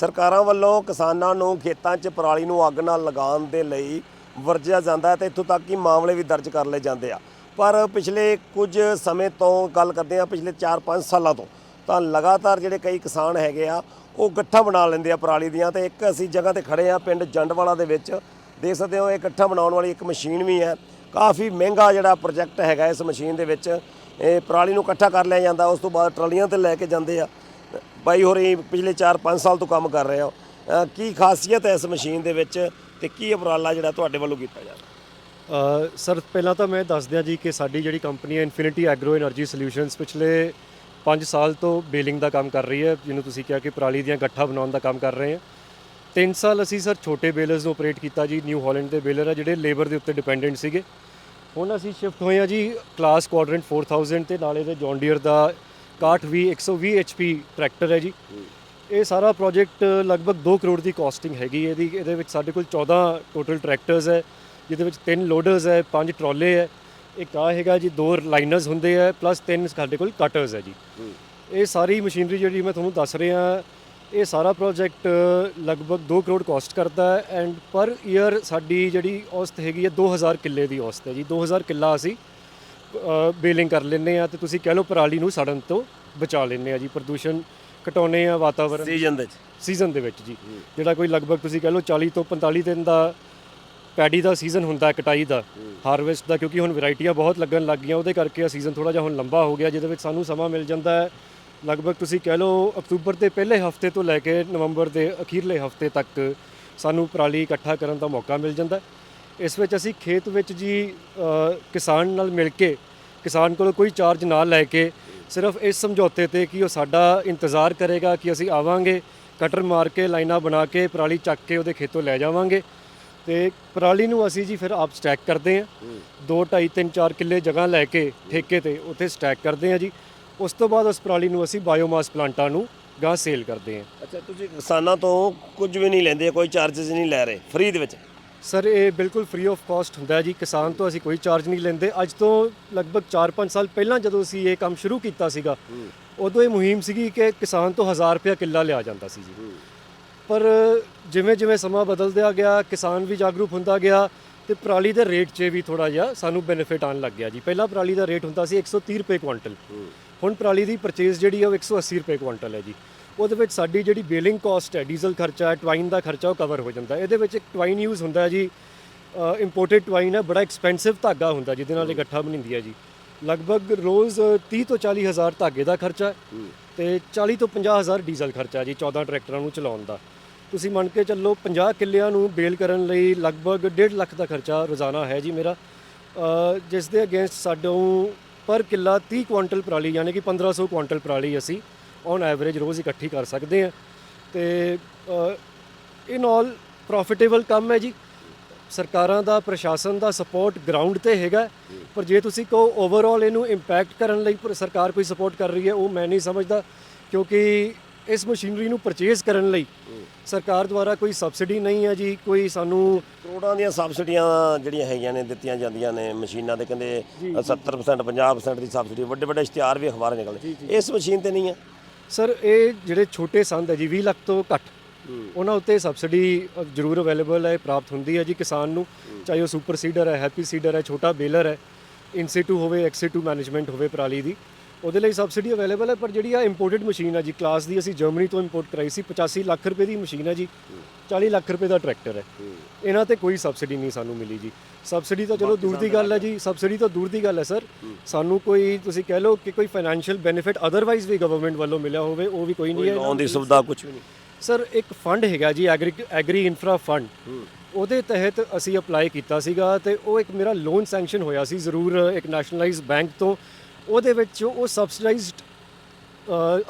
ਸਰਕਾਰਾਂ ਵੱਲੋਂ ਕਿਸਾਨਾਂ ਨੂੰ ਖੇਤਾਂ 'ਚ ਪਰਾਲੀ ਨੂੰ ਅੱਗ ਨਾਲ ਲਗਾਉਣ ਦੇ ਲਈ ਵਰਜਿਆ ਜਾਂਦਾ ਹੈ ਤੇ ਇੱਥੋਂ ਤੱਕ ਕਿ ਮਾਮਲੇ ਵੀ ਦਰਜ ਕਰ ਲਏ ਜਾਂਦੇ ਆ। ਪਰ ਪਿਛਲੇ ਕੁਝ ਸਮੇਂ ਤੋਂ ਗੱਲ ਕਰਦੇ ਆ ਪਿਛਲੇ 4-5 ਸਾਲਾਂ ਤੋਂ, ਤਾਂ ਲਗਾਤਾਰ ਜਿਹੜੇ ਕਈ ਕਿਸਾਨ ਹੈਗੇ ਆ, ਉਹ ਗੱਠਾਂ ਬਣਾ ਲੈਂਦੇ ਆ ਪਰਾਲੀ ਦੀਆਂ ਤੇ ਇੱਕ ਅਸੀਂ ਜਗ੍ਹਾ ਤੇ ਖੜੇ ਆ ਪਿੰਡ ਜੰਡਵਾਲਾ ਦੇ ਵਿੱਚ। ਦੇਖ ਸਕਦੇ ਹੋ ਇਹ ਗੱਠਾਂ ਬਣਾਉਣ ਵਾਲੀ ਇੱਕ ਮਸ਼ੀਨ ਵੀ ਹੈ। ਕਾਫੀ ਮਹਿੰਗਾ ਜਿਹੜਾ ਪ੍ਰੋਜੈਕਟ ਹੈਗਾ ਇਸ ਮਸ਼ੀਨ ਦੇ ਵਿੱਚ, ਇਹ ਪਰਾਲੀ ਨੂੰ ਇਕੱਠਾ ਕਰ ਲਿਆ ਜਾਂਦਾ, ਉਸ ਤੋਂ ਬਾਅਦ ਟਰਾਲੀਆਂ ਤੇ ਲੈ ਕੇ ਜਾਂਦੇ ਆ। ਬਾਈ ਹੋਰੀ ਪਿਛਲੇ 4-5 ਸਾਲ ਤੋਂ ਕੰਮ ਕਰ ਰਹੇ ਹੋ। ਕੀ ਖਾਸੀਅਤ ਹੈ ਇਸ ਮਸ਼ੀਨ ਦੇ ਵਿੱਚ ਤੇ ਕੀ ਉਪਰਾਲਾ ਜਿਹੜਾ ਤੁਹਾਡੇ ਵੱਲੋਂ ਕੀਤਾ ਜਾ ਰਿਹਾ? ਸਰ, ਪਹਿਲਾਂ ਤਾਂ ਮੈਂ ਦੱਸ ਦਿਆਂ ਜੀ ਕਿ ਸਾਡੀ ਜਿਹੜੀ ਕੰਪਨੀ ਹੈ ਇਨਫਿਨਿਟੀ ਐਗਰੋ એનર્ਜੀ ਸੋਲੂਸ਼ਨਸ ਪਿਛਲੇ 5 ਸਾਲ ਤੋਂ ਬੇਲਿੰਗ ਦਾ ਕੰਮ ਕਰ ਰਹੀ ਹੈ, ਜਿਹਨੂੰ ਤੁਸੀਂ ਕਿਹਾ ਕਿ ਪਰਾਲੀ ਦੀਆਂ ਗੱਠਾ ਬਣਾਉਣ ਦਾ ਕੰਮ ਕਰ ਰਹੇ ਹਾਂ। ਤਿੰਨ ਸਾਲ ਅਸੀਂ ਸਰ ਛੋਟੇ ਬੇਲਰਸ ਨੂੰ ਆਪਰੇਟ ਕੀਤਾ ਜੀ ਨਿਊ ਹਾਲੈਂਡ ਦੇ ਬੇਲਰ ਆ, ਜਿਹੜੇ ਲੇਬਰ ਦੇ ਉੱਤੇ ਡਿਪੈਂਡੈਂਟ ਸੀਗੇ। ਹੁਣ ਅਸੀਂ ਸ਼ਿਫਟ ਹੋਏ ਆ ਜੀ ਕਲਾਸ ਕੁਆਡਰੈਂਟ 4000 ਤੇ ਨਾਲੇ ਦੇ ਜੌਨ ਡੀਅਰ ਦਾ 6120 120 HP ਟਰੈਕਟਰ ਹੈ ਜੀ। ਇਹ ਸਾਰਾ ਪ੍ਰੋਜੈਕਟ ਲਗਭਗ 2 ਕਰੋੜ ਦੀ ਕਾਸਟਿੰਗ ਹੈਗੀ ਇਹਦੀ। ਇਹਦੇ ਵਿੱਚ ਸਾਡੇ ਕੋਲ 14 ਟੋਟਲ ਟਰੈਕਟਰਸ ਹੈ, ਜਿਹਦੇ ਵਿੱਚ 3 ਲੋਡਰਸ ਹੈ 5 ਟਰਾਲੇ ਹੈ। ਇੱਕ ਆ ਹੈਗਾ ਜੀ, ਦੋ ਲਾਈਨਰਸ ਹੁੰਦੇ ਆ ਪਲੱਸ 3 ਸਾਡੇ ਕੋਲ ਕਟਰਸ ਹੈ ਜੀ। ਇਹ ਸਾਰੀ ਮਸ਼ੀਨਰੀ ਜਿਹੜੀ ਮੈਂ ਤੁਹਾਨੂੰ ਦੱਸ ਰਿਹਾ, ਇਹ ਸਾਰਾ ਪ੍ਰੋਜੈਕਟ ਲਗਭਗ 2 ਕਰੋੜ ਕਾਸਟ ਕਰਦਾ ਹੈ ਐਂਡ ਪਰ ਈਅਰ ਸਾਡੀ ਜਿਹੜੀ ਔਸਤ ਹੈਗੀ ਹੈ 2000 ਕਿੱਲੇ ਦੀ ਔਸਤ ਹੈ ਜੀ। 2000 ਕਿੱਲਾ ਅਸੀਂ ਬੇਲਿੰਗ ਕਰ ਲੈਂਦੇ ਆ ਤੇ ਤੁਸੀਂ ਕਹਿ ਲਓ ਪਰਾਲੀ ਨੂੰ ਸੜਨ ਤੋਂ ਬਚਾ ਲੈਂਦੇ ਆ ਜੀ ਪ੍ਰਦੂਸ਼ਣ ਘਟਾਉਂਦੇ ਆ ਵਾਤਾਵਰਣ ਸੀਜ਼ਨ ਦੇ ਵਿੱਚ। ਸੀਜ਼ਨ ਦੇ ਵਿੱਚ ਜੀ। ਜਿਹੜਾ ਕੋਈ ਲਗਭਗ ਤੁਸੀਂ ਕਹਿ ਲਓ 40 ਤੋਂ 45 ਦਿਨ ਦਾ ਪੈਡੀ ਦਾ ਸੀਜ਼ਨ ਹੁੰਦਾ ਕਟਾਈ ਦਾ ਹਾਰਵੈਸਟ ਦਾ ਕਿਉਂਕਿ ਹੁਣ ਵੈਰਾਈਟੀਆਂ ਬਹੁਤ ਲੱਗਣ ਲੱਗ ਗਈਆਂ ਉਹਦੇ ਕਰਕੇ ਸੀਜ਼ਨ ਥੋੜਾ ਜਿਹਾ ਹੁਣ ਲੰਬਾ ਹੋ ਗਿਆ ਜਿਹਦੇ ਵਿੱਚ ਸਾਨੂੰ ਸਮਾਂ ਮਿਲ ਜਾਂਦਾ ਹੈ। ਲਗਭਗ ਤੁਸੀਂ ਕਹਿ ਲਓ ਅਕਤੂਬਰ ਦੇ ਪਹਿਲੇ ਹਫ਼ਤੇ ਤੋਂ ਲੈ ਕੇ ਨਵੰਬਰ ਦੇ ਅਖੀਰਲੇ ਹਫ਼ਤੇ ਤੱਕ ਸਾਨੂੰ ਪਰਾਲੀ ਇਕੱਠਾ ਕਰਨ ਦਾ ਮੌਕਾ ਮਿਲ ਜਾਂਦਾ ਹੈ। ਇਸ ਵਿੱਚ ਅਸੀਂ ਖੇਤ ਵਿੱਚ ਜੀ ਕਿਸਾਨ ਨਾਲ ਮਿਲ ਕੇ, ਕਿਸਾਨ ਕੋਲੋਂ ਕੋਈ ਚਾਰਜ ਨਾ ਲੈ ਕੇ ਸਿਰਫ ਇਸ ਸਮਝੌਤੇ ਤੇ ਕਿ ਉਹ ਸਾਡਾ ਇੰਤਜ਼ਾਰ ਕਰੇਗਾ ਕਿ ਅਸੀਂ ਆਵਾਂਗੇ, ਕਟਰ ਮਾਰ ਕੇ, ਲਾਈਨਾਂ ਬਣਾ ਕੇ, ਪਰਾਲੀ ਚੱਕ ਕੇ ਉਹਦੇ ਖੇਤੋਂ ਲੈ ਜਾਵਾਂਗੇ। ਤੇ ਪਰਾਲੀ ਨੂੰ ਅਸੀਂ ਜੀ ਫਿਰ ਆਪ ਸਟੈਕ ਕਰਦੇ ਹਾਂ। 2 2.5 3 4 ਕਿੱਲੇ ਜਗ੍ਹਾ ਲੈ ਕੇ ਠੇਕੇ ਤੇ ਉੱਥੇ ਸਟੈਕ ਕਰਦੇ ਹਾਂ ਜੀ। ਉਸ ਤੋਂ ਬਾਅਦ ਉਸ ਪਰਾਲੀ ਨੂੰ ਅਸੀਂ ਬਾਇਓਮਾਸ ਪਲਾਂਟਾਂ ਨੂੰ ਗਾਂ ਸੇਲ ਕਰਦੇ ਹਾਂ। ਅੱਛਾ, ਤੁਸੀਂ ਕਿਸਾਨਾਂ ਤੋਂ ਕੁਝ ਵੀ ਨਹੀਂ ਲੈਂਦੇ, ਕੋਈ ਚਾਰजेस ਨਹੀਂ ਲੈ ਰਹੇ, ਫ੍ਰੀ ਦੇ ਵਿੱਚ? ਸਰ ਇਹ ਬਿਲਕੁਲ ਫ੍ਰੀ ਆਫ ਕਾਸਟ ਹੁੰਦਾ ਹੈ ਜੀ। ਕਿਸਾਨ ਤੋਂ ਅਸੀਂ ਕੋਈ ਚਾਰਜ ਨਹੀਂ ਲੈਂਦੇ। ਅੱਜ ਤੋਂ ਲਗਭਗ 4-5 ਸਾਲ ਪਹਿਲਾਂ ਜਦੋਂ ਅਸੀਂ ਇਹ ਕੰਮ ਸ਼ੁਰੂ ਕੀਤਾ ਸੀਗਾ ਉਦੋਂ ਇਹ ਮੁਹਿੰਮ ਸੀਗੀ ਕਿ ਕਿਸਾਨ ਤੋਂ 1000 ਰੁਪਏ ਕਿੱਲਾ ਲਿਆ ਜਾਂਦਾ ਸੀ ਜੀ। ਪਰ ਜਿਵੇਂ ਜਿਵੇਂ ਸਮਾਂ ਬਦਲਦਿਆ ਗਿਆ ਕਿਸਾਨ ਵੀ ਜਾਗਰੂਕ ਹੁੰਦਾ ਗਿਆ ਤੇ ਪਰਾਲੀ ਦੇ ਰੇਟ 'ਚ ਵੀ ਥੋੜਾ ਜਿਹਾ ਸਾਨੂੰ ਬੈਨੀਫਿਟ ਆਉਣ ਲੱਗ ਗਿਆ ਜੀ। ਪਹਿਲਾਂ ਪਰਾਲੀ ਦਾ ਰੇਟ ਹੁੰਦਾ ਸੀ 130 ਰੁਪਏ ਕੁਇੰਟਲ ਹੁਣ ਪਰਾਲੀ ਦੀ ਪਰਚੇਸ ਜਿਹੜੀ ਆ ਉਹ 180 ਰੁਪਏ ਕੁਇੰਟਲ ਹੈ ਜੀ। ਉਹਦੇ ਵਿੱਚ ਸਾਡੀ ਜਿਹੜੀ ਬੇਲਿੰਗ ਕਾਸਟ ਹੈ ਡੀਜ਼ਲ ਖਰਚਾ ਹੈ ਟਵਾਈਨ ਦਾ ਖਰਚਾ ਉਹ ਕਵਰ ਹੋ ਜਾਂਦਾ। ਇਹਦੇ ਵਿੱਚ ਇੱਕ ਟਵਾਈਨ ਯੂਜ਼ ਹੁੰਦਾ ਜੀ। ਇੰਪੋਰਟਡ ਟਵਾਈਨ ਹੈ ਬੜਾ ਐਕਸਪੈਂਸਿਵ ਧਾਗਾ ਹੁੰਦਾ ਜਿਹਦੇ ਨਾਲ ਇਹ ਗੱਠਾ ਬਣਦੀ ਹੈ ਜੀ। ਲਗਭਗ ਰੋਜ਼ 30 ਤੋਂ 40 ਹਜ਼ਾਰ ਧਾਗੇ ਦਾ ਖਰਚਾ ਤੇ 40 ਤੋਂ 50 ਹਜ਼ਾਰ ਡੀਜ਼ਲ ਖਰਚਾ ਜੀ 14 ਟਰੈਕਟਰਾਂ ਨੂੰ ਚਲਾਉਣ ਦਾ। ਤੁਸੀਂ ਮੰਨ ਕੇ ਚੱਲੋ 50 ਕਿੱਲਿਆਂ ਨੂੰ ਬੇਲ ਕਰਨ ਲਈ ਲਗਭਗ 1.5 ਲੱਖ ਦਾ ਖਰਚਾ ਰੋਜ਼ਾਨਾ ਹੈ ਜੀ ਮੇਰਾ। ਜਿਸ ਦੇ ਅਗੇਂਸਟ ਸਾਡੋਂ ਪਰ ਕਿੱਲਾ 30 ਕੁਆਂਟਲ ਪਰਾਲੀ ਯਾਨੀ ਕਿ 1500 ਕੁਆਂਟਲ ਪਰਾਲੀ ਅਸੀਂ ਔਨ ਐਵਰੇਜ ਰੋਜ਼ ਇਕੱਠੀ ਕਰ ਸਕਦੇ ਹਾਂ। ਤੇ ਇਨ ਆਲ ਪ੍ਰੋਫਿਟੇਬਲ ਕੰਮ ਹੈ ਜੀ। ਸਰਕਾਰਾਂ ਦਾ ਪ੍ਰਸ਼ਾਸਨ ਦਾ ਸਪੋਰਟ ਗਰਾਊਂਡ ਤੇ ਹੈਗਾ। ਪਰ ਜੇ ਤੁਸੀਂ ਕਹੋ ਓਵਰਆਲ ਇਹਨੂੰ ਇੰਪੈਕਟ ਕਰਨ ਲਈ ਸਰਕਾਰ ਕੋਈ ਸਪੋਰਟ ਕਰ ਰਹੀ ਹੈ ਉਹ ਮੈਂ ਨਹੀਂ ਸਮਝਦਾ। ਕਿਉਂਕਿ ਇਸ ਮਸ਼ੀਨਰੀ ਨੂੰ ਪਰਚੇਜ਼ ਕਰਨ ਲਈ ਸਰਕਾਰ ਦੁਆਰਾ ਕੋਈ ਸਬਸਿਡੀ ਨਹੀਂ ਹੈ ਜੀ। ਕੋਈ ਸਾਨੂੰ ਕਰੋੜਾਂ ਦੀਆਂ ਸਬਸਿਡੀਆਂ ਜਿਹੜੀਆਂ ਹੈਗੀਆਂ ਨੇ ਦਿੱਤੀਆਂ ਜਾਂਦੀਆਂ ਨੇ ਮਸ਼ੀਨਾਂ ਦੇ। ਕਹਿੰਦੇ 70% 50% ਦੀ ਸਬਸਿਡੀ ਵੱਡੇ ਵੱਡੇ ਇਸ਼ਤਿਹਾਰ ਵੀ ਅਖਬਾਰ ਨਿਕਲਦੇ। ਇਸ ਮਸ਼ੀਨ ਤੇ ਨਹੀਂ ਹੈ। ਸਰ ਇਹ ਜਿਹੜੇ ਛੋਟੇ ਸੰਦ ਹੈ ਜੀ 20 ਲੱਖ ਤੋਂ ਘੱਟ ਉਹਨਾਂ ਉੱਤੇ ਸਬਸਿਡੀ ਜ਼ਰੂਰ ਅਵੇਲੇਬਲ ਹੈ ਪ੍ਰਾਪਤ ਹੁੰਦੀ ਹੈ ਜੀ ਕਿਸਾਨ ਨੂੰ ਚਾਹੇ ਉਹ ਸੁਪਰ ਸੀਡਰ ਹੈ ਹੈਪੀ ਸੀਡਰ ਹੈ ਛੋਟਾ ਬੇਲਰ ਹੈ ਇਨਸੀਟੂ ਹੋਵੇ ਐਕਸੀਟੂ ਮੈਨੇਜਮੈਂਟ ਹੋਵੇ ਪਰਾਲੀ ਦੀ ਉਹਦੇ ਲਈ ਸਬਸਿਡੀ ਅਵੇਲੇਬਲ ਹੈ ਪਰ ਜਿਹੜੀ ਆ ਇੰਪੋਰਟਡ ਮਸ਼ੀਨ ਹੈ ਜੀ ਕਲਾਸ ਦੀ ਅਸੀਂ ਜਰਮਨੀ ਤੋਂ ਇੰਪੋਰਟ ਕਰਾਈ ਸੀ 85 ਲੱਖ ਰੁਪਏ ਦੀ ਮਸ਼ੀਨ ਹੈ ਜੀ 40 ਲੱਖ ਰੁਪਏ ਦਾ ਟਰੈਕਟਰ ਹੈ। ਇਹਨਾਂ ਤੇ ਕੋਈ ਸਬਸਿਡੀ ਨਹੀਂ ਸਾਨੂੰ ਮਿਲੀ ਜੀ। ਸਬਸਿਡੀ ਤਾਂ ਚਲੋ ਦੂਰ ਦੀ ਗੱਲ ਹੈ ਜੀ ਸਬਸਿਡੀ ਤਾਂ ਦੂਰ ਦੀ ਗੱਲ ਹੈ ਸਰ ਸਾਨੂੰ ਕੋਈ ਤੁਸੀਂ ਕਹਿ ਲਓ ਕਿ ਕੋਈ ਫਾਈਨੈਂਸ਼ੀਅਲ ਬੈਨੀਫਿਟ ਅਦਰਵਾਈਜ਼ ਵੀ ਗਵਰਨਮੈਂਟ ਵੱਲੋਂ ਮਿਲਿਆ ਹੋਵੇ ਉਹ ਵੀ ਕੋਈ ਨਹੀਂ ਹੈ ਲੋਨ ਦੀ ਸੁਵਿਧਾ ਕੁਝ ਵੀ ਨਹੀਂ। ਸਰ ਇੱਕ ਫੰਡ ਹੈਗਾ ਜੀ ਐਗਰੀ ਐਗਰੀ ਇਨਫਰਾ ਫੰਡ ਉਹਦੇ ਤਹਿਤ ਅਸੀਂ ਅਪਲਾਈ ਕੀਤਾ ਸੀਗਾ ਤੇ ਉਹ ਇੱਕ ਮੇਰਾ ਲੋਨ ਸੈਂਕਸ਼ਨ ਹੋਇਆ ਸੀ ਜ਼ਰੂਰ ਇੱਕ ਨੈਸ਼ਨਲਾਈਜ਼ ਬੈਂਕ ਤੋਂ। ਉਹਦੇ ਵਿੱਚ ਉਹ ਸਬਸਿਡਾਈਜ਼ਡ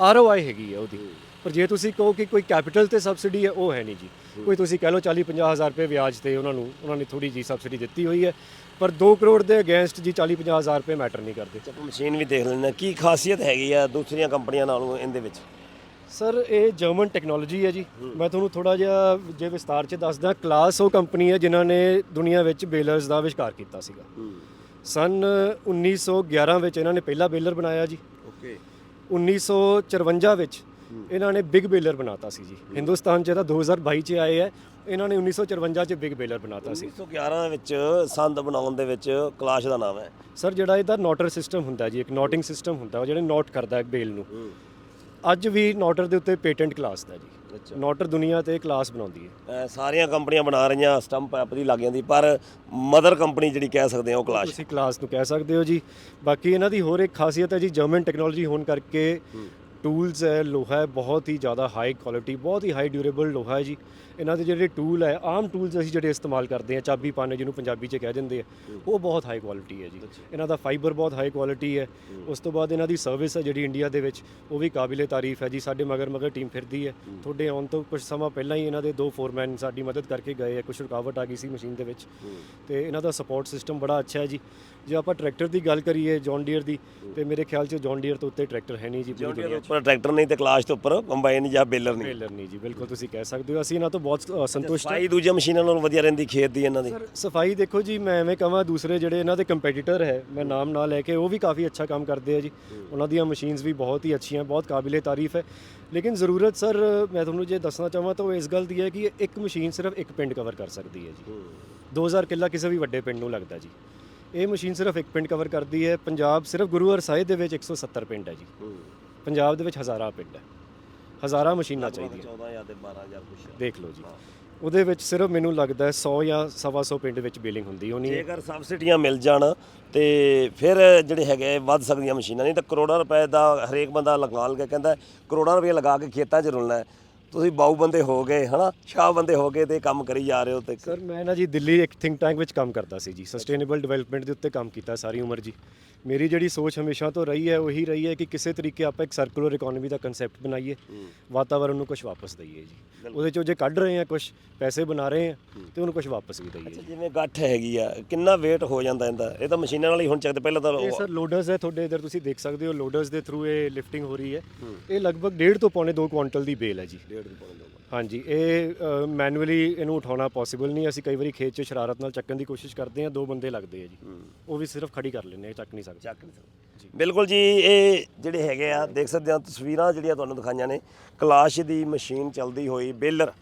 ਆਰਓਆਈ ਹੈਗੀ ਹੈ ਉਹਦੀ। ਪਰ ਜੇ ਤੁਸੀਂ ਕਹੋ ਕਿ ਕੋਈ ਕੈਪੀਟਲ ਤੇ ਸਬਸਿਡੀ ਹੈ ਉਹ ਹੈ ਨਹੀਂ ਜੀ। ਕੋਈ ਤੁਸੀਂ ਕਹਿ ਲਓ 40 50 ਹਜ਼ਾਰ ਰੁਪਏ ਵਿਆਜ ਤੇ ਉਹਨਾਂ ਨੂੰ ਉਹਨਾਂ ਨੇ ਥੋੜੀ ਜੀ ਸਬਸਿਡੀ ਦਿੱਤੀ ਹੋਈ ਹੈ। ਪਰ 2 ਕਰੋੜ ਦੇ ਅਗੇਂਸਟ ਜੀ 40 50 ਹਜ਼ਾਰ ਰੁਪਏ ਮੈਟਰ ਨਹੀਂ ਕਰਦੇ। ਆਪਾਂ ਮਸ਼ੀਨ ਵੀ ਦੇਖ ਹਾਂ। ਕੀ ਖਾਸੀਅਤ ਹੈਗੀ ਆ ਦੂਸਰੀਆਂ ਕੰਪਨੀਆਂ ਨਾਲੋਂ ਇਹਦੇ ਵਿੱਚ? ਸਰ ਇਹ ਜਰਮਨ ਟੈਕਨੋਲੋਜੀ ਹੈ ਜੀ। ਮੈਂ ਤੁਹਾਨੂੰ ਥੋੜਾ ਜਿਹਾ ਜੇ ਵਿਸਤਾਰ ਚ ਦੱਸਦਾ ਕਲਾਸ ਉਹ ਕੰਪਨੀ ਹੈ ਜਿਨ੍ਹਾਂ ਨੇ ਦੁਨੀਆ ਵਿੱਚ ਬੇਲਰਸ ਦਾ ਆਵਿਸ਼ਕਾਰ ਕੀਤਾ ਸੀਗਾ। ਸਨ 1911 ਵਿੱਚ ਇਹਨਾਂ ਨੇ ਪਹਿਲਾ ਬੇਲਰ ਬਣਾਇਆ ਜੀ। ਓਕੇ। 1954 ਵਿੱਚ ਇਹਨਾਂ ਨੇ ਬਿਗ ਬੇਲਰ ਬਣਾਤਾ ਸੀ ਜੀ। ਹਿੰਦੁਸਤਾਨ 'ਚ ਇਹਦਾ 2022 'ਚ ਆਏ ਹੈ ਇਹਨਾਂ ਨੇ 1954 'ਚ ਬਿਗ ਬੇਲਰ ਬਣਾਤਾ ਸੀ। 1911 ਦੇ ਵਿੱਚ ਸੰਦ ਬਣਾਉਣ ਦੇ ਵਿੱਚ ਕਲਾਸ਼ ਦਾ ਨਾਮ ਹੈ। ਸਰ ਜਿਹੜਾ ਇਹਦਾ ਨੋਟਰ ਸਿਸਟਮ ਹੁੰਦਾ ਜੀ ਇੱਕ ਨੋਟਿੰਗ ਸਿਸਟਮ ਹੁੰਦਾ ਉਹ ਜਿਹੜੇ ਨੋਟ ਕਰਦਾ ਹੈ ਬੇਲ ਨੂੰ। ਅੱਜ ਵੀ ਨੋਟਰ ਦੇ ਉੱਤੇ ਪੇਟੈਂਟ ਕਲਾਸ ਦਾ ਜੀ। ਨੋਟਰ ਦੁਨੀਆ ਤੇ ਕਲਾਸ ਬਣਾਉਂਦੀ ਹੈ। ਸਾਰੀਆਂ ਕੰਪਨੀਆਂ ਬਣਾ ਰਹੀਆਂ ਸਟੰਪ ਐਪ ਦੀ ਲੱਗ ਜਾਂਦੀ ਪਰ ਮਦਰ ਕੰਪਨੀ ਜਿਹੜੀ ਕਹਿ ਸਕਦੇ ਆ ਉਹ ਕਲਾਸ਼ ਤੁਸੀਂ ਕਲਾਸ ਨੂੰ ਕਹਿ ਸਕਦੇ ਹੋ ਜੀ। ਬਾਕੀ ਇਹਨਾਂ ਦੀ ਹੋਰ ਇੱਕ ਖਾਸੀਅਤ ਹੈ ਜੀ ਜਰਮਨ ਟੈਕਨੋਲੋਜੀ ਹੋਣ ਕਰਕੇ ਟੂਲਸ ਹੈ ਲੋਹਾ ਹੈ ਬਹੁਤ ਹੀ ਜ਼ਿਆਦਾ ਹਾਈ ਕੁਆਲਿਟੀ ਬਹੁਤ ਹੀ ਹਾਈ ਡਿਊਰੇਬਲ ਲੋਹਾ ਹੈ ਜੀ। ਇਹਨਾਂ ਦੇ ਜਿਹੜੇ ਟੂਲ ਹੈ ਆਮ ਟੂਲਸ ਅਸੀਂ ਜਿਹੜੇ ਇਸਤੇਮਾਲ ਕਰਦੇ ਹਾਂ ਚਾਬੀ ਪਾਣੇ ਜਿਹਨੂੰ ਪੰਜਾਬੀ 'ਚ ਕਹਿ ਦਿੰਦੇ ਆ ਉਹ ਬਹੁਤ ਹਾਈ ਕੁਆਲਿਟੀ ਹੈ ਜੀ। ਇਹਨਾਂ ਦਾ ਫਾਈਬਰ ਬਹੁਤ ਹਾਈ ਕੁਆਲਿਟੀ ਹੈ। ਉਸ ਤੋਂ ਬਾਅਦ ਇਹਨਾਂ ਦੀ ਸਰਵਿਸ ਹੈ ਜਿਹੜੀ ਇੰਡੀਆ ਦੇ ਵਿੱਚ ਉਹ ਵੀ ਕਾਬਿਲੇ ਤਾਰੀਫ ਹੈ ਜੀ। ਸਾਡੇ ਮਗਰ ਮਗਰ ਟੀਮ ਫਿਰਦੀ ਹੈ। ਤੁਹਾਡੇ ਆਉਣ ਤੋਂ ਕੁਝ ਸਮਾਂ ਪਹਿਲਾਂ ਹੀ ਇਹਨਾਂ ਦੇ ਦੋ ਫੋਰਮੈਨ ਸਾਡੀ ਮਦਦ ਕਰਕੇ ਗਏ ਆ ਕੁਝ ਰੁਕਾਵਟ ਆ ਗਈ ਸੀ ਮਸ਼ੀਨ ਦੇ ਵਿੱਚ। ਤੇ ਇਹਨਾਂ ਦਾ ਸਪੋਰਟ ਸਿਸਟਮ ਬੜਾ ਅੱਛਾ ਹੈ ਜੀ। ਜੇ ਆਪਾਂ ਟਰੈਕਟਰ ਦੀ ਗੱਲ ਕਰੀਏ ਜੌਨ ਡੀਅਰ ਦੀ ਤੇ ਮੇਰੇ ਖਿਆਲ 'ਚ ਜੌਨ ਡੀਅਰ ਤੋਂ ਉੱਤੇ ਟਰੈਕਟਰ ਹੈ ਨਹੀਂ ਜੀ ਪੂਰੀ ਦੁਨੀਆ 'ਚ। ਉੱਪਰ ਟਰੈਕਟਰ ਨਹੀਂ ਤੇ ਕਲਾਸ਼ ਤੋਂ ਉੱਪਰ ਕੰਬਾਈਨ ਜਾਂ ਬੇਲਰ ਨਹੀਂ। ਟ੍ਰੇਲਰ ਨਹੀਂ ਜੀ ਬਿਲਕੁਲ ਤੁਸੀਂ ਕਹਿ ਸਕਦੇ ਹੋ। ਅਸੀਂ ਇਹਨਾਂ ਤੋਂ ਬਹੁਤ ਅ, ਸੰਤੁਸ਼ਟ ਹਾਂ। ਸਫ਼ਾਈ ਦੂਜੀਆਂ ਮਸ਼ੀਨਾਂ ਨਾਲੋਂ ਵਧੀਆ ਰਹਿੰਦੀ ਖੇਤ ਦੀ ਇਹਨਾਂ ਦੀ। ਸਰ ਸਫ਼ਾਈ ਦੇਖੋ ਜੀ ਮੈਂ ਐਵੇਂ ਕਹਾਂ ਦੂਸਰੇ ਜਿਹੜੇ ਇਹਨਾਂ ਦੇ ਕੰਪੀਟੀਟਰ ਹੈ ਮੈਂ ਨਾਮ ਨਾ ਲੈ ਕੇ ਉਹ ਵੀ ਕਾਫੀ ਅੱਛਾ ਕੰਮ ਕਰਦੇ ਆ ਜੀ। ਉਹਨਾਂ ਦੀਆਂ ਮਸ਼ੀਨਸ ਵੀ ਬਹੁਤ ਹੀ ਅੱਛੀਆਂ ਬਹੁਤ ਕਾਬਿਲੇ ਤਾਰੀਫ ਹੈ। ਲੇਕਿਨ ਜ਼ਰੂਰਤ ਸਰ ਮੈਂ ਤੁਹਾਨੂੰ ਜੇ ਦੱਸਣਾ ਚਾਹਾਂ ਤਾਂ ਉਹ ਇਸ ਗੱਲ ਦੀ ਹੈ ਕਿ ਇੱਕ ਮਸ਼ੀਨ ਸਿਰਫ ਇੱਕ ਪਿੰਡ ਕਵਰ ਕਰ ਸਕਦੀ ਹੈ ਜੀ। 2000 ਕਿੱਲਾ ਕਿਸੇ ਵੀ ਵੱਡੇ ਪਿੰਡ ਨੂੰ ਲੱਗਦਾ ਜੀ। ਇਹ ਮਸ਼ੀਨ ਸਿਰਫ ਇੱਕ ਪਿੰਡ ਕਵਰ ਕਰਦੀ ਹੈ। ਪੰਜਾਬ ਸਿਰਫ ਗੁਰੂ ਹਰਸਾਏ ਦੇ ਵਿੱਚ 170 ਪਿੰਡ ਹੈ ਜੀ। ਪੰਜਾਬ ਦੇ ਵਿੱਚ ਹਜ਼ਾਰਾਂ ਪਿੰਡ ਹੈ। ਹਜ਼ਾਰਾਂ ਮਸ਼ੀਨਾਂ ਚਾਹੀਦੀਆਂ। 14000 ਤੇ 12000 ਕੁਛ ਦੇਖ ਲਓ ਜੀ। ਉਹਦੇ ਵਿੱਚ ਸਿਰਫ ਮੈਨੂੰ ਲੱਗਦਾ ਹੈ 100 ਜਾਂ ਸਵਾ ਸੌ ਪਿੰਡ ਵਿੱਚ ਬਿਲਿੰਗ ਹੁੰਦੀ ਹੋਣੀ ਹੈ। ਜੇਕਰ ਸਬਸਿਡੀਆਂ ਮਿਲ ਜਾਣ, ਤੇ ਫਿਰ ਜਿਹੜੇ ਹੈਗੇ ਵੱਧ ਸਕਦੀਆਂ ਮਸ਼ੀਨਾਂ। ਨਹੀਂ ਤਾਂ ਕਰੋੜਾਂ ਰੁਪਏ ਦਾ ਹਰੇਕ ਬੰਦਾ ਲਗਾ ਕੇ ਕਹਿੰਦਾ ਕਰੋੜਾਂ ਰੁਪਏ ਲਗਾ ਕੇ ਖੇਤਾਂ 'ਚ ਰੁਲਣਾ ਹੈ। ਤੁਸੀਂ ਬਾਊ ਬੰਦੇ ਹੋ ਗਏ ਹਨਾ? ਸ਼ਾਹ ਬੰਦੇ ਹੋ ਗਏ ਤੇ ਕੰਮ ਕਰੀ ਜਾ ਰਹੇ ਹੋ ਤੇ ਸਰ ਮੈਂ ਨਾ ਜੀ ਦਿੱਲੀ ਇੱਕ ਥਿੰਕ ਟੈਂਕ ਵਿੱਚ ਕੰਮ ਕਰਦਾ ਸੀ ਜੀ ਸਸਟੇਨੇਬਲ ਡਿਵੈਲਪਮੈਂਟ ਦੇ ਉੱਤੇ ਕੰਮ ਕੀਤਾ ਸਾਰੀ ਉਮਰ ਜੀ। ਮੇਰੀ ਜਿਹੜੀ ਸੋਚ ਹਮੇਸ਼ਾ ਤੋਂ ਰਹੀ ਹੈ ਉਹੀ ਰਹੀ ਹੈ ਕਿ ਕਿਸੇ ਤਰੀਕੇ ਆਪਾਂ ਇੱਕ ਸਰਕੂਲਰ ਇਕਨੋਮੀ ਦਾ ਕਨਸੈਪਟ ਬਣਾਈਏ ਵਾਤਾਵਰਣ ਨੂੰ ਕੁਝ ਵਾਪਸ ਦਈਏ ਜੀ। ਉਹਦੇ ਚੋਂ ਜੇ ਕੱਢ ਰਹੇ ਹਾਂ ਕੁਝ ਪੈਸੇ ਬਣਾ ਰਹੇ ਹਾਂ ਤੇ ਉਹਨੂੰ ਕੁਝ ਵਾਪਸ ਵੀ ਦਈਏ ਜੀ। ਜਿਵੇਂ ਗੱਠ ਹੈਗੀ ਆ ਕਿੰਨਾ weight ਹੋ ਜਾਂਦਾ ਇਹਦਾ? ਇਹ ਤਾਂ ਮਸ਼ੀਨਾਂ ਨਾਲ ਹੀ ਹੁਣ ਚੱਕਦੇ ਪਹਿਲਾਂ ਤਾਂ ਇਹ ਸਰ ਲੋਡਰਸ ਹੈ ਤੁਹਾਡੇ ਇਧਰ ਤੁਸੀਂ ਦੇਖ ਸਕਦੇ ਹੋ ਲੋਡਰਸ ਦੇ ਥਰੂ ਇਹ ਲਿਫਟਿੰਗ ਹੋ ਰਹੀ ਹੈ। ਇਹ ਲਗਭਗ 1.5 ਤੋਂ ਪੌਣੇ 2 ਕੁਆਂਟਲ ਦੀ ਬੇਲ ਹੈ ਜੀ। ਹਾਂਜੀ ਇਹ ਮੈਨੂਅਲੀ ਇਹਨੂੰ ਉਠਾਉਣਾ ਪੋਸੀਬਲ ਨਹੀਂ ਅਸੀਂ ਕਈ ਵਾਰੀ ਖੇਤ 'ਚ ਸ਼ਰਾਰਤ ਨਾਲ ਚੱਕਣ ਦੀ ਕੋਸ਼ਿਸ਼ ਕਰਦੇ ਹਾਂ ਦੋ ਬੰਦੇ ਲੱਗਦੇ ਆ ਜੀ। ਉਹ ਵੀ ਸਿਰਫ ਖੜੀ ਕਰ ਲੈਂਦੇ ਆ ਚੱਕ ਨਹੀਂ ਸਕਦੇ। ਚੱਕ ਨਹੀਂ ਸਕਦੇ। ਬਿਲਕੁਲ ਜੀ ਇਹ ਜਿਹੜੇ ਹੈਗੇ ਆ ਦੇਖ ਸਕਦੇ ਆ ਤਸਵੀਰਾਂ ਜਿਹੜੀਆਂ ਤੁਹਾਨੂੰ ਦਿਖਾਈਆਂ ਨੇ ਕਲਾਸ਼ ਦੀ ਮਸ਼ੀਨ ਚੱਲਦੀ ਹੋਈ ਬੇਲਰ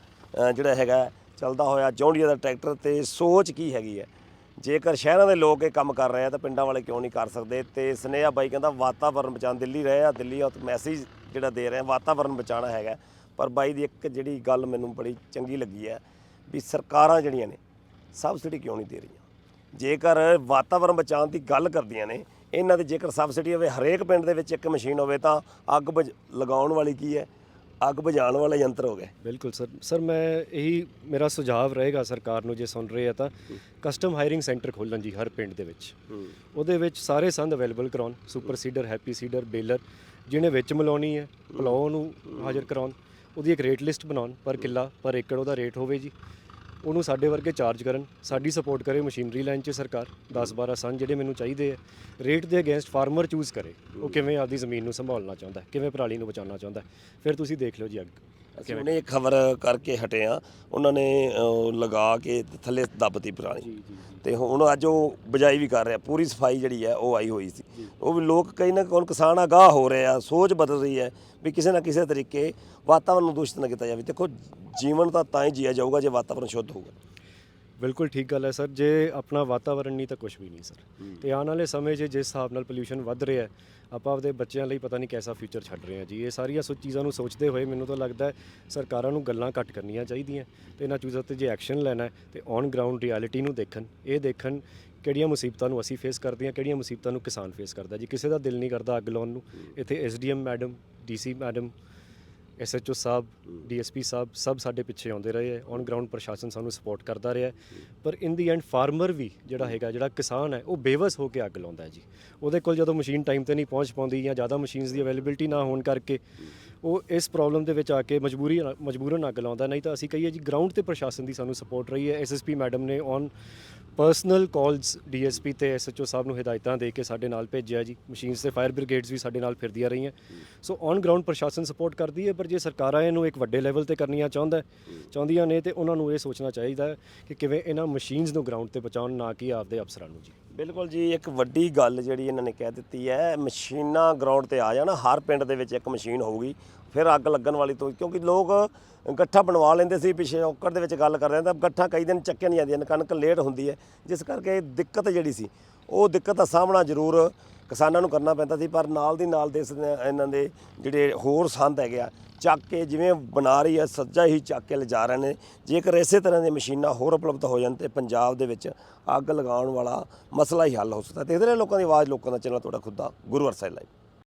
ਜਿਹੜਾ ਹੈਗਾ ਚੱਲਦਾ ਹੋਇਆ ਜੌਂਡੀਆ ਦਾ ਟਰੈਕਟਰ ਤੇ ਸੋਚ ਕੀ ਹੈਗੀ ਹੈ? ਜੇਕਰ ਸ਼ਹਿਰਾਂ ਦੇ ਲੋਕ ਇਹ ਕੰਮ ਕਰ ਰਹੇ ਆ ਤਾਂ ਪਿੰਡਾਂ ਵਾਲੇ ਕਿਉਂ ਨਹੀਂ ਕਰ ਸਕਦੇ? ਤੇ ਸਨੇਹਾ ਬਾਈ ਕਹਿੰਦਾ ਵਾਤਾਵਰਨ ਬਚਾਉਣ ਦਿੱਲੀ ਰਹੇ ਆ ਦਿੱਲੀ ਉਹ ਮੈਸੇਜ ਜਿਹੜਾ ਦੇ ਰਹੇ ਆ ਵਾਤਾਵਰਨ ਬਚਾਉਣਾ ਹੈਗਾ। ਪਰ ਬਾਈ ਦੀ ਇੱਕ ਜਿਹੜੀ ਗੱਲ ਮੈਨੂੰ ਬੜੀ ਚੰਗੀ ਲੱਗੀ ਹੈ ਵੀ ਸਰਕਾਰਾਂ ਜਿਹੜੀਆਂ ਨੇ ਸਬਸਿਡੀ ਕਿਉਂ ਨਹੀਂ ਦੇ ਰਹੀਆਂ? ਜੇਕਰ ਵਾਤਾਵਰਣ ਬਚਾਉਣ ਦੀ ਗੱਲ ਕਰਦੀਆਂ ਨੇ ਇਹਨਾਂ ਦੇ ਜੇਕਰ ਸਬਸਿਡੀ ਹੋਵੇ ਹਰੇਕ ਪਿੰਡ ਦੇ ਵਿੱਚ ਇੱਕ ਮਸ਼ੀਨ ਹੋਵੇ ਤਾਂ ਅੱਗ ਲਗਾਉਣ ਵਾਲੀ ਕੀ ਹੈ? ਅੱਗ ਬੁਝਾਉਣ ਵਾਲਾ ਯੰਤਰ ਹੋ ਗਿਆ। ਬਿਲਕੁਲ ਸਰ। ਸਰ ਮੈਂ ਇਹੀ ਮੇਰਾ ਸੁਝਾਅ ਰਹੇਗਾ ਸਰਕਾਰ ਨੂੰ ਜੇ ਸੁਣ ਰਹੇ ਆ ਤਾਂ ਕਸਟਮ ਹਾਇਰਿੰਗ ਸੈਂਟਰ ਖੋਲਣ ਜੀ ਹਰ ਪਿੰਡ ਦੇ ਵਿੱਚ। ਉਹਦੇ ਵਿੱਚ ਸਾਰੇ ਸੰਦ ਅਵੇਲੇਬਲ ਕਰਾਉਣ super seeder happy seeder baler ਜਿਹਨੇ ਵਿੱਚ ਮਿਲਾਉਣੀ ਹੈ ਪਲਾਉ ਨੂੰ ਹਾਜ਼ਰ ਕਰਾਉਣ। ਉਹਦੀ ਇੱਕ ਰੇਟ ਲਿਸਟ ਬਣਾਉਣ, ਪਰ ਕਿੱਲਾ, ਪਰ ਏਕੜ ਉਹਦਾ ਰੇਟ ਹੋਵੇ ਜੀ। ਉਹਨੂੰ ਸਾਡੇ ਵਰਗੇ ਚਾਰਜ ਕਰਨ, ਸਾਡੀ ਸਪੋਰਟ ਕਰੇ ਮਸ਼ੀਨਰੀ ਲਾਈਨ 'ਚ ਸਰਕਾਰ 10 12 ਸਨ ਜਿਹੜੇ ਮੈਨੂੰ ਚਾਹੀਦੇ ਆ। ਰੇਟ ਦੇ ਅਗੇਂਸਟ ਫਾਰਮਰ ਚੂਜ਼ ਕਰੇ, ਉਹ ਕਿਵੇਂ ਆਪਦੀ ਜ਼ਮੀਨ ਨੂੰ ਸੰਭਾਲਣਾ ਚਾਹੁੰਦਾ, ਕਿਵੇਂ ਪਰਾਲੀ ਨੂੰ ਬਚਾਉਣਾ ਚਾਹੁੰਦਾ। ਫਿਰ ਤੁਸੀਂ ਦੇਖ ਲਿਓ ਜੀ ਅੱਗ। ਅਸੀਂ ਉਹਨੇ ਇੱਕ ਖਬਰ ਕਰਕੇ ਹਟੇ ਆ ਉਹਨਾਂ ਨੇ ਅਹ, ਲਗਾ ਕੇ ਤੇ ਥੱਲੇ ਦੱਬਤੀ ਪੁਰਾਣੀ। ਤੇ ਹੁਣ ਅੱਜ ਉਹ ਬਜਾਈ ਵੀ ਕਰ ਰਿਹਾ। ਪੂਰੀ ਸਫ਼ਾਈ ਜਿਹੜੀ ਹੈ ਉਹ ਆਈ ਹੋਈ ਸੀ। ਉਹ ਵੀ ਲੋਕ ਕਈ ਨਾ ਕੋਣ ਕਿਸਾਨ ਆਗਾਹ ਹੋ ਰਹੇ ਆ ਸੋਚ ਬਦਲ ਰਹੀ ਹੈ ਵੀ ਕਿਸੇ ਨਾ ਕਿਸੇ ਤਰੀਕੇ ਵਾਤਾਵਰਨ ਨੂੰ ਦੂਸ਼ਿਤ ਨਾ ਕੀਤਾ ਜਾਵੇ। ਦੇਖੋ ਜੀਵਨ ਤਾਂ ਤਾਂ ਹੀ ਜੀਆ ਜਾਊਗਾ ਜੇ ਵਾਤਾਵਰਨ ਸ਼ੁੱਧ ਹੋਊਗਾ। ਬਿਲਕੁਲ ਠੀਕ ਗੱਲ ਹੈ ਸਰ ਜੇ ਆਪਣਾ ਵਾਤਾਵਰਣ ਨਹੀਂ ਤਾਂ ਕੁਝ ਵੀ ਨਹੀਂ ਸਰ। ਤੇ ਆਉਣ ਵਾਲੇ ਸਮੇਂ 'ਚ ਜਿਸ ਹਿਸਾਬ ਨਾਲ ਪੋਲੂਸ਼ਨ ਵੱਧ ਰਿਹਾ ਹੈ ਆਪਾਂ ਆਪਦੇ ਬੱਚਿਆਂ ਲਈ ਪਤਾ ਨਹੀਂ ਕੈਸਾ ਫਿਊਚਰ ਛੱਡ ਰਹੇ ਹਾਂ ਜੀ। ਇਹ ਸਾਰੀਆਂ ਸੋ ਚੀਜ਼ਾਂ ਨੂੰ ਸੋਚਦੇ ਹੋਏ ਮੈਨੂੰ ਤਾਂ ਲੱਗਦਾ ਹੈ ਸਰਕਾਰਾਂ ਨੂੰ ਗੱਲਾਂ ਘੱਟ ਕਰਨੀਆਂ ਚਾਹੀਦੀਆਂ ਤੇ ਇਹਨਾਂ ਚੀਜ਼ਾਂ ਤੇ ਜੇ ਐਕਸ਼ਨ ਲੈਣਾ ਹੈ ਤੇ ਔਨ ਗਰਾਊਂਡ ਰਿਐਲਿਟੀ ਨੂੰ ਦੇਖਣ ਇਹ ਦੇਖਣ ਕਿਹੜੀਆਂ ਮੁਸੀਬਤਾਂ ਨੂੰ ਅਸੀਂ ਫੇਸ ਕਰਦੇ ਹਾਂ ਕਿਹੜੀਆਂ ਮੁਸੀਬਤਾਂ ਨੂੰ ਕਿਸਾਨ ਫੇਸ ਕਰਦਾ ਜੀ ਕਿਸੇ ਦਾ ਦਿਲ ਨਹੀਂ ਕਰਦਾ ਅੱਗ ਲਾਉਣ ਨੂੰ। ਇੱਥੇ SDM madam DC madam SHO ਸਾਹਿਬ ਡੀਐਸਪੀ ਸਾਹਿਬ ਸਭ ਸਾਡੇ ਪਿੱਛੇ ਆਉਂਦੇ ਰਹੇ ਹੈ। ਔਨ ਗਰਾਊਂਡ ਪ੍ਰਸ਼ਾਸਨ ਸਾਨੂੰ ਸਪੋਰਟ ਕਰਦਾ ਰਿਹਾ ਹੈ। ਪਰ ਇਨ ਦੀ ਐਂਡ ਫਾਰਮਰ ਵੀ ਜਿਹੜਾ ਹੈਗਾ ਜਿਹੜਾ ਕਿਸਾਨ ਹੈ ਉਹ ਬੇਵਸ ਹੋ ਕੇ ਅੱਗ ਲਾਉਂਦਾ ਹੈ ਜੀ। ਉਹਦੇ ਕੋਲ ਜਦੋਂ ਮਸ਼ੀਨ ਟਾਈਮ ਤੇ ਨਹੀਂ ਪਹੁੰਚ ਪਾਉਂਦੀ ਜਾਂ ਜ਼ਿਆਦਾ ਮਸ਼ੀਨਸ ਦੀ ਅਵੇਲੇਬਿਲਟੀ ਨਾ ਹੋਣ ਕਰਕੇ ਉਹ ਇਸ ਪ੍ਰੋਬਲਮ ਦੇ ਵਿੱਚ ਆ ਕੇ ਮਜਬੂਰੀ ਮਜਬੂਰਨ ਅੱਗ ਲਾਉਂਦਾ, ਨਹੀਂ ਤਾਂ ਅਸੀਂ ਕਹੀਏ ਜੀ ਗਰਾਊਂਡ ਤੇ ਪ੍ਰਸ਼ਾਸਨ ਦੀ ਸਾਨੂੰ ਸਪੋਰਟ ਰਹੀ ਹੈ। ਐਸਐਸਪੀ ਮੈਡਮ ਨੇ ਔਨ ਪਰਸਨਲ ਕਾਲਸ ਡੀਐਸਪੀ ਤੇ ਐਸਐਚਓ ਸਾਹਿਬ ਨੂੰ ਹਦਾਇਤਾਂ ਦੇ ਕੇ ਸਾਡੇ ਨਾਲ ਭੇਜਿਆ ਜੀ। ਮਸ਼ੀਨਸ ਤੇ ਫਾਇਰ ਬ੍ਰਿਗੇਡਸ ਵੀ ਸਾਡੇ ਨਾਲ ਫਿਰਦੀਆਂ ਰਹੀਆਂ। ਸੋ ਔਨ ਗਰਾਊਂਡ ਪ੍ਰਸ਼ਾਸਨ ਸਪੋਰਟ ਕਰਦੀ ਹੈ, ਪਰ ਜੇ ਸਰਕਾਰਾਂ ਇਹਨੂੰ ਇੱਕ ਵੱਡੇ ਲੈਵਲ ਤੇ ਕਰਨੀਆਂ ਚਾਹੁੰਦਾ, ਚਾਹੁੰਦੀਆਂ ਨੇ ਤੇ ਉਹਨਾਂ ਨੂੰ ਇਹ ਸੋਚਣਾ ਚਾਹੀਦਾ ਹੈ ਕਿ ਕਿਵੇਂ ਇਹਨਾਂ ਮਸ਼ੀਨਸ ਨੂੰ ਗਰਾਊਂਡ ਤੇ ਪਹੁੰਚਾਉਣ, ਨਾ ਕਿ ਆਪਦੇ ਅਫਸਰਾਂ ਨੂੰ ਜੀ। ਬਿਲਕੁਲ ਜੀ, ਇੱਕ ਵੱਡੀ ਗੱਲ ਜਿਹੜੀ ਇਹਨਾਂ ਨੇ ਕਹਿ ਦਿੱਤੀ ਹੈ, ਮਸ਼ੀਨਾਂ ਗਰਾਊਂਡ ਤੇ ਆ ਜਾਣਾ, ਹਰ ਪਿੰਡ ਦੇ ਵਿੱਚ ਇੱਕ ਮਸ਼ੀਨ ਹੋਊਗੀ। ਫਿਰ ਅੱਗ ਲੱਗਣ ਵਾਲੀ ਤੋਂ, ਕਿਉਂਕਿ ਲੋਕ ਗੱਠਾ ਬਣਵਾ ਲੈਂਦੇ ਸੀ, ਪਿਛੇ ਔਕੜ ਦੇ ਵਿੱਚ ਗੱਲ ਕਰ ਰਹੇ ਤਾਂ ਗੱਠਾ ਕਈ ਦਿਨ ਚੱਕਿਆ ਨਹੀਂ ਜਾਂਦੀਆਂ ਨੇ ਕਣਕ ਲੇਟ ਹੁੰਦੀ ਹੈ। ਜਿਸ ਕਰਕੇ ਦਿੱਕਤ ਜਿਹੜੀ ਸੀ, ਉਹ ਦਿੱਕਤ ਦਾ ਸਾਹਮਣਾ ਜ਼ਰੂਰ ਕਿਸਾਨਾਂ ਨੂੰ ਕਰਨਾ ਪੈਂਦਾ ਸੀ, ਪਰ ਨਾਲ ਦੀ ਨਾਲ ਦੇ, ਇਹਨਾਂ ਦੇ ਜਿਹੜੇ ਹੋਰ ਸੰਦ ਹੈਗੇ ਆ, ਚੱਕ ਕੇ ਜਿਵੇਂ ਬਣਾ ਰਹੀ ਹੈ, ਸੱਜਾ ਹੀ ਚੱਕ ਕੇ ਲਿਜਾ ਰਹੇ ਨੇ। ਜੇਕਰ ਇਸੇ ਤਰ੍ਹਾਂ ਦੀਆਂ ਮਸ਼ੀਨਾਂ ਹੋਰ ਉਪਲਬਧ ਹੋ ਜਾਣ ਤੇ ਪੰਜਾਬ ਦੇ ਵਿੱਚ ਅੱਗ ਲਗਾਉਣ ਵਾਲਾ ਮਸਲਾ ਹੀ ਹੱਲ ਹੋ ਸਕਦਾ ਦੇਖਦੇ ਰਹੇ ਲੋਕਾਂ ਦੀ ਆਵਾਜ਼, ਲੋਕਾਂ ਦਾ ਚੈਨਲ, ਤੁਹਾਡਾ ਖੁਦ ਦਾ ਗੁਰੂ ਅਰਸਾਈ ਲਾਈਵ।